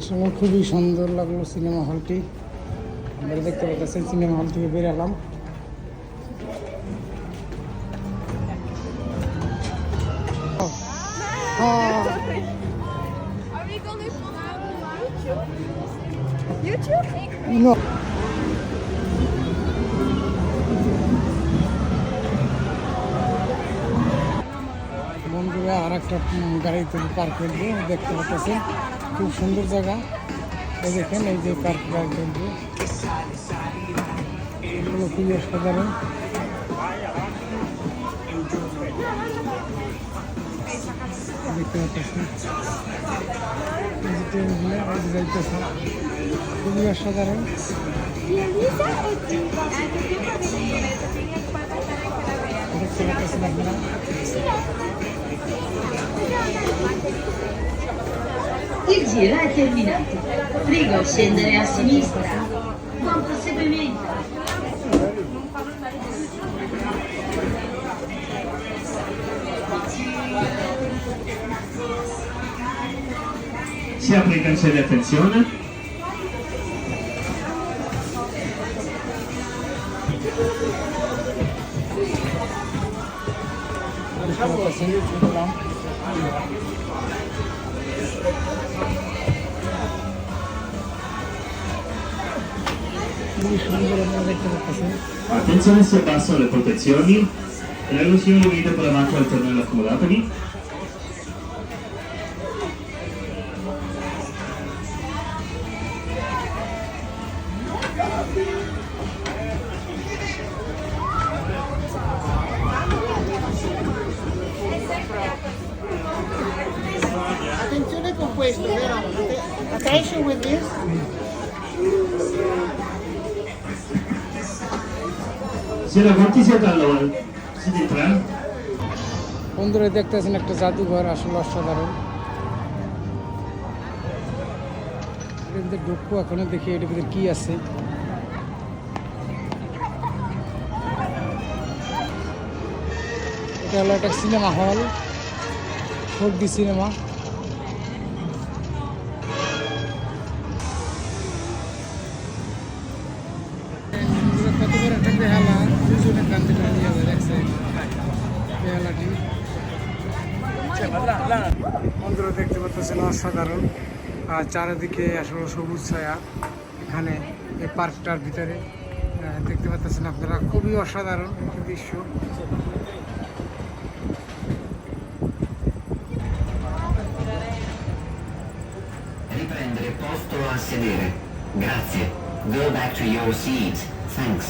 আসলে খুবই সুন্দর লাগল সিনেমা হলটি আমরা দেখতে পাচ্ছেন সিনেমা হল থেকে বেরালাম? YouTube? No. আর একটা গাড়িতে পার্ক করব দেখতে পাচ্ছি খুব সুন্দর জায়গা এই দেখেন এই যে পার্ক গাড়ি করব এগুলো খুবই অসাধারণ দেখতে খুবই অসাধারণ দেখতে পাচ্ছেন আপনারা Il giro è terminato. Prego scendere a sinistra. Buon proseguimento. Si apre il cancello, attenzione. দেখতে পাচ্ছেন Attenzione se abbassano le protezioni, le allusioni venite con la macchina al tornello accomodatevi. Questo, vero? Attention with this. Siete allora, siete in tre? বন্ধুরা দেখতেছেন একটা জাদুঘর আসলে অসাধারণ ঢুকবো এখনও দেখি এটার ভিতরে কি আছে এটা হলো একটা cinema hall four D cinema বন্ধুরা দেখতে পাচ্ছেন অসাধারণ আর চারিদিকে আসলে সবুজ ছায়া এখানে এই পার্কটার ভিতরে দেখতে পাচ্ছেন আপনারা, খুবই অসাধারণ একটি দৃশ্য. Grazie. Go back to your seat. Thanks.